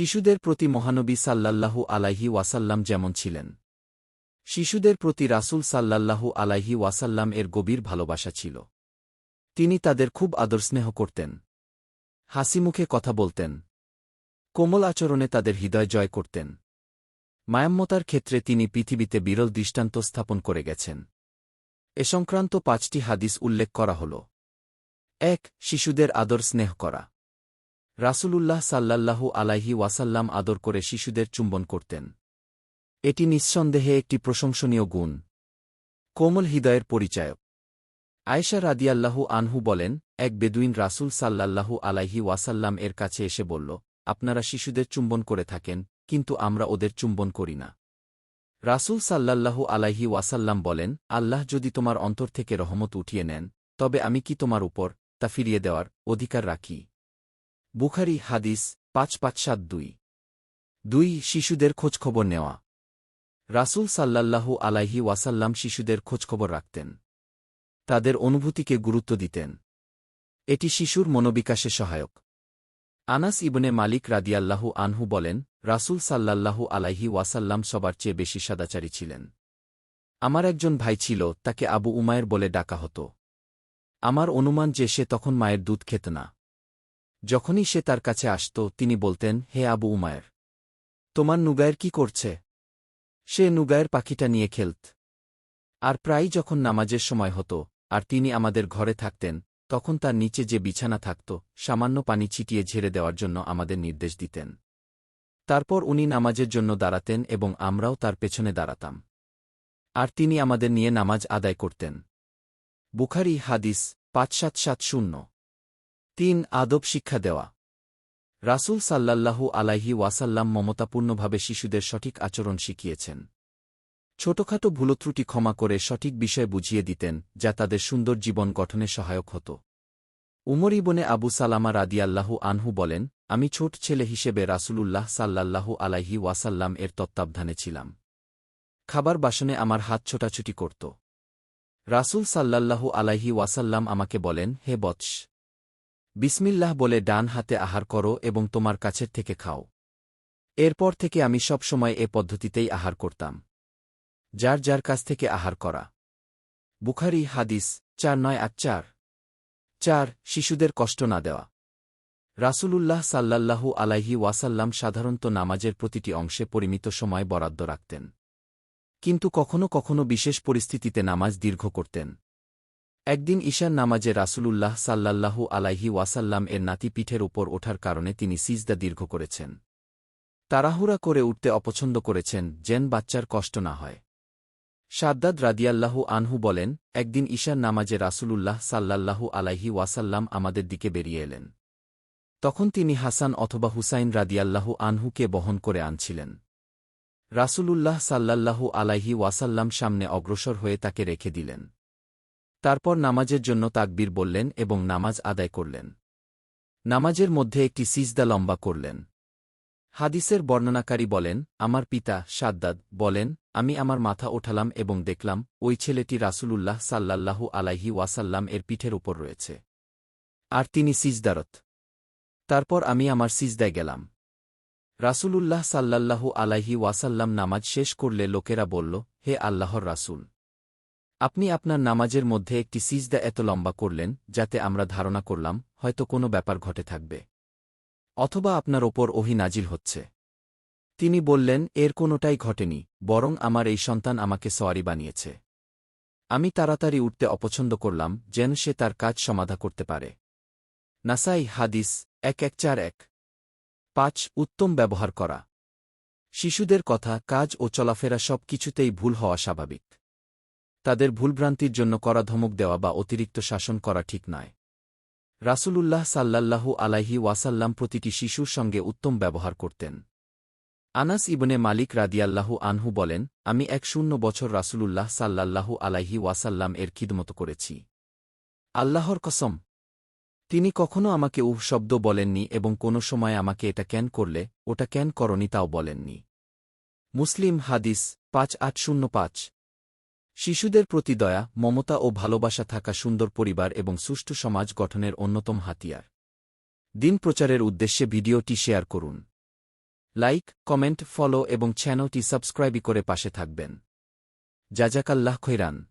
শিশুদের প্রতি মহানবী সাল্লাল্লাহু আলাইহি ওয়াসাল্লাম যেমন ছিলেন। শিশুদের প্রতি রাসূল সাল্লাল্লাহু আলাইহি ওয়াসাল্লাম এর গভীর ভালোবাসা ছিল। তিনি তাদের খুব আদর স্নেহ করতেন। হাসিমুখে কথা বলতেন। কোমল আচরণে তাদের হৃদয় জয় করতেন। মায়াম্মতার ক্ষেত্রে তিনি পৃথিবীতে বিরল দৃষ্টান্ত স্থাপন করে গেছেন। এ সংক্রান্ত পাঁচটি হাদিস উল্লেখ করা হল। এক, শিশুদের আদর স্নেহ করা। রাসূলুল্লাহ সাল্লাল্লাহু আলাইহি ওয়াসাল্লাম আদর করে শিশুদের চুম্বন করতেন। এটি নিঃসন্দেহে একটি প্রশংসনীয় গুণ। কোমল হৃদয়ের পরিচায়ক। আয়েশা রাদিয়াল্লাহু আনহু বলেন, এক বেদুইন রাসূল সাল্লাল্লাহু আলাইহি ওয়াসাল্লাম এর কাছে এসে বলল, আপনারা শিশুদের চুম্বন করে থাকেন, কিন্তু আমরা ওদের চুম্বন করি না। রাসূল সাল্লাল্লাহু আলাইহি ওয়াসাল্লাম বলেন, আল্লাহ যদি তোমার অন্তর থেকে রহমত উঠিয়ে নেন, তবে আমি কি তোমার উপর তা ফিরিয়ে দেওয়ার অধিকার রাখি? বুখারি হাদিস পাঁচ পাঁচ সাত দুই। দুই, শিশুদের খোঁজখবর নেওয়া। রাসূল সাল্লাল্লাহু আলাইহি ওয়াসাল্লাম শিশুদের খোঁজখবর রাখতেন। তাদের অনুভূতিকে গুরুত্ব দিতেন। এটি শিশুর মনোবিকাশে সহায়ক। আনাস ইবনে মালিক রাদিয়াল্লাহু আনহু বলেন, রাসূল সাল্লাল্লাহু আলাইহি ওয়াসাল্লাম সবার চেয়ে বেশি সাদাচারী ছিলেন। আমার একজন ভাই ছিল, তাকে আবু উমায়ের বলে ডাকা হতো। আমার অনুমান যে সে তখন মায়ের দুধ খেত না। যখনই সে তার কাছে আসত, তিনি বলতেন, হে আবু উমায়ের, তোমার নুগায়ের কি করছে? সে নুগায়ের পাখিটা নিয়ে খেলত। আর প্রায়ই যখন নামাজের সময় হতো, আর তিনি আমাদের ঘরে থাকতেন, তখন তার নিচে যে বিছানা থাকত, সামান্য পানি ছিটিয়ে ঝেড়ে দেওয়ার জন্য আমাদের নির্দেশ দিতেন। তারপর উনি নামাজের জন্য দাঁড়াতেন এবং আমরাও তার পেছনে দাঁড়াতাম। আর তিনি আমাদের নিয়ে নামাজ আদায় করতেন। বুখারি হাদিস পাঁচ সাত সাত শূন্য। তিন আদব শিক্ষা দেওয়া। রাসূল সাল্লাল্লাহু আলাইহি ওয়াসাল্লাম মমতাপূর্ণভাবে শিশুদের সঠিক আচরণ শিখিয়েছেন। ছোটখাটো ভুলত্রুটি ক্ষমা করে সঠিক বিষয় বুঝিয়ে দিতেন, যা তাদের সুন্দর জীবন গঠনে সহায়ক হতো। উমর ইবনে আবু সালামা রাদিয়াল্লাহু আনহু বলেন, আমি ছোট ছেলে হিসেবে রাসূলুল্লাহ সাল্লাল্লাহু আলাইহি ওয়াসাল্লাম এর তত্ত্বাবধানে ছিলাম। খাবার বাসনে আমার হাত ছোটাছুটি করত। রাসূল সাল্লাল্লাহু আলাইহি ওয়াসাল্লাম আমাকে বলেন, হে বৎস! বিসমিল্লাহ বলে ডান হাতে আহার করো এবং তোমার কাছের থেকে খাও। এরপর থেকে আমি সব সময় এ পদ্ধতিতেই আহার করতাম। যার যার কাছ থেকে আহার করা। বুখারি হাদিস চার নয় আট চার। চার, শিশুদের কষ্ট না দেওয়া। রাসূলুল্লাহ সাল্লাল্লাহু আলাইহি ওয়াসাল্লাম সাধারণত নামাজের প্রতিটি অংশে পরিমিত সময় বরাদ্দ রাখতেন। কিন্তু কখনো কখনো বিশেষ পরিস্থিতিতে নামাজ দীর্ঘ করতেন। একদিন ঈশান নামাজে রাসূলুল্লাহ সাল্লাল্লাহু আলাইহি ওয়াসাল্লাম এর নাতি পিঠের উপর ওঠার কারণে তিনি সিজদা দীর্ঘ করেছেন। তাড়াহুড়া করে উঠতে অপছন্দ করেছেন, যেন বাচ্চার কষ্ট না হয়। সাদ্দাদ রাদিয়াল্লাহু আনহু বলেন, একদিন ঈশান নামাজে রাসূলুল্লাহ সাল্লাল্লাহু আলাইহি ওয়াসাল্লাম আমাদের দিকে বেরিয়ে এলেন। তখন তিনি হাসান অথবা হুসাইন রাদিয়াল্লাহু আনহুকে বহন করে আনছিলেন। রাসূলুল্লাহ সাল্লাল্লাহু আলাইহি ওয়াসাল্লাম সামনে অগ্রসর হয়ে তাকে রেখে দিলেন। তারপর নামাজের জন্য তাকবীর বললেন এবং নামাজ আদায় করলেন। নামাজের মধ্যে একটি সিজদা লম্বা করলেন। হাদিসের বর্ণনাকারী বলেন, আমার পিতা সাদ্দাদ বলেন, আমি আমার মাথা ওঠালাম এবং দেখলাম, ওই ছেলেটি রাসূলুল্লাহ সাল্লাল্লাহু আলাইহি ওয়াসাল্লাম এর পিঠের উপর রয়েছে। আর তিনি সিজদারত। তারপর আমি আমার সিজদায় গেলাম। রাসূলুল্লাহ সাল্লাল্লাহু আলাইহি ওয়াসাল্লাম নামাজ শেষ করলে লোকেরা বলল, হে আল্লাহর রাসূল। আপনি আপনার নামাজের মধ্যে একটি সিজদা এত লম্বা করলেন, যাতে আমরা ধারণা করলাম, হয়তো কোনো ব্যাপার ঘটে থাকবে। অথবা আপনার ওপর ওহি নাজিল হচ্ছে। তিনি বললেন, এর কোনোটাই ঘটেনি, বরং আমার এই সন্তান আমাকে সোয়ারি বানিয়েছে। আমি তাড়াতাড়ি উঠতে অপছন্দ করলাম, যেন সে তার কাজ সমাধা করতে পারে। নাসাই হাদিস, এক এক চার এক। পাঁচ, উত্তম ব্যবহার করা। শিশুদের কথা, কাজ ও চলাফেরা সব কিছুতেই ভুল হওয়া স্বাভাবিক। তাদের ভুলভ্রান্তির জন্য করা ধমক দেওয়া বা অতিরিক্ত শাসন করা ঠিক নয়। রাসূলুল্লাহ সাল্লাল্লাহু আলাইহি ওয়াসাল্লাম প্রতিটি শিশুর সঙ্গে উত্তম ব্যবহার করতেন। আনাস ইবনে মালিক রাদিয়াল্লাহু আনহু বলেন, আমি এক শূন্য বছর রাসূলুল্লাহ সাল্লাল্লাহু আলাইহি ওয়াসাল্লাম এর খিদমত করেছি। আল্লাহর কসম, তিনি কখনো আমাকে উহ শব্দ বলেননি এবং কোনো সময় আমাকে এটা ক্যান করলে, ওটা ক্যান করনি তাও বলেননি। মুসলিম হাদিস পাঁচ আট শূন্য পাঁচ। শিশুদের প্রতি দয়া, মমতা ও ভালোবাসা থাকা সুন্দর পরিবার এবং সুষ্ঠু সমাজ গঠনের অন্যতম হাতিয়ার। দিন প্রচারের উদ্দেশ্যে ভিডিওটি শেয়ার করুন। লাইক, কমেন্ট, ফলো এবং চ্যানেলটি সাবস্ক্রাইবই করে পাশে থাকবেন। জাজাকাল্লাহ খৈরান।